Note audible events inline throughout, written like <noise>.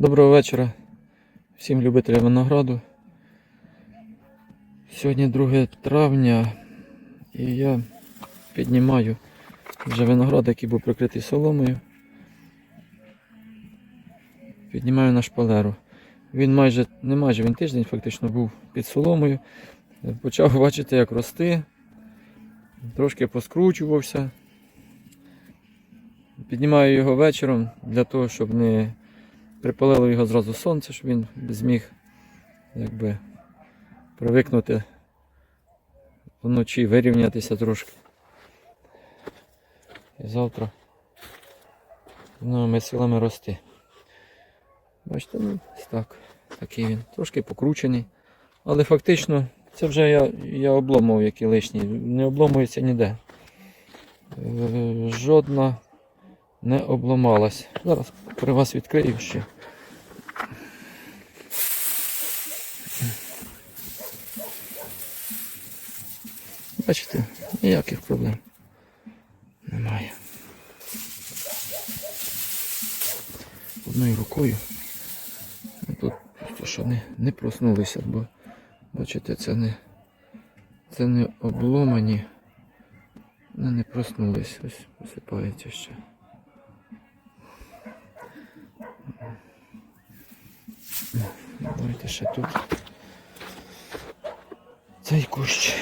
Доброго вечора всім любителям винограду. Сьогодні 2 травня і я піднімаю вже виноград, який був прикритий соломою. Піднімаю на шпалеру. Він майже, не майже він тиждень фактично був під соломою. Почав <laughs> бачити, як рости. Трошки поскручувався. Піднімаю його вечором для того, щоб не припалило його зразу сонце, щоб він зміг якби привикнути вночі, вирівнятися трошки. І завтра новими силами рости. Бачите, ну так. Такий він. Трошки покручений. Але фактично це вже я, я обломав які лишні. Не обломується ніде. Е, Жодна не обламалась. Зараз при вас відкрию ще. Бачите, ніяких проблем немає. Одною рукою. Ну, Тут просто не, не проснулися, бо бачите, це не, це не обломані. Вони не проснулись, ось посипається ще. Давайте ще тут. Цей кущ.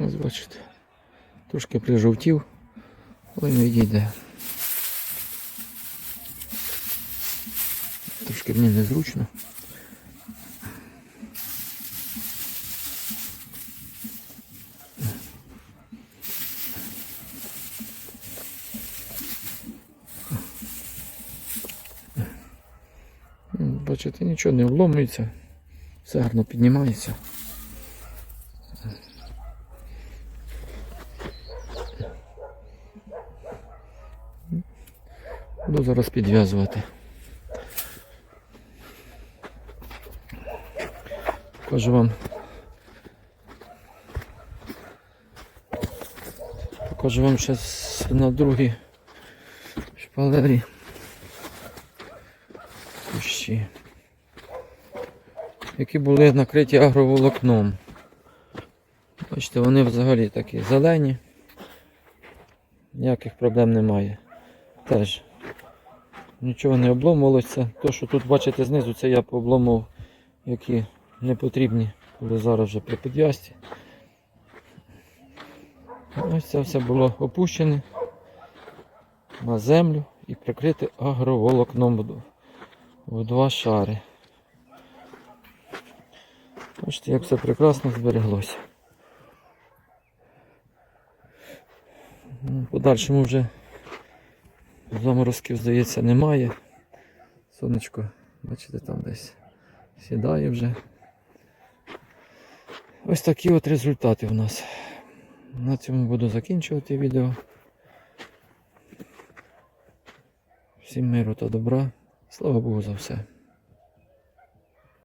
Ось бачите. Трошки прижовтів, але не відійде. Трошки мені незручно. Бачите, нічого не обломується, все гарно піднімається. Буду зараз підв'язувати. Покажу вам. Покажу вам ще на другій шпалері. Кущі. Які були накриті агроволокном. Бачите, вони взагалі такі зелені. Ніяких проблем немає. Теж нічого не обломувалося. То, що тут бачите знизу, це я пообломував, які не потрібні, коли зараз вже при підв'язці. Ось це все було опущене на землю і прикрите агроволокном в- в два шари. Бачите, як все прекрасно збереглося. Ну, подальшому вже заморозків, здається, немає. Сонечко, бачите, там десь сідає вже. Ось такі от результати в нас. На цьому буду закінчувати відео. Всім миру та добра. Слава Богу за все.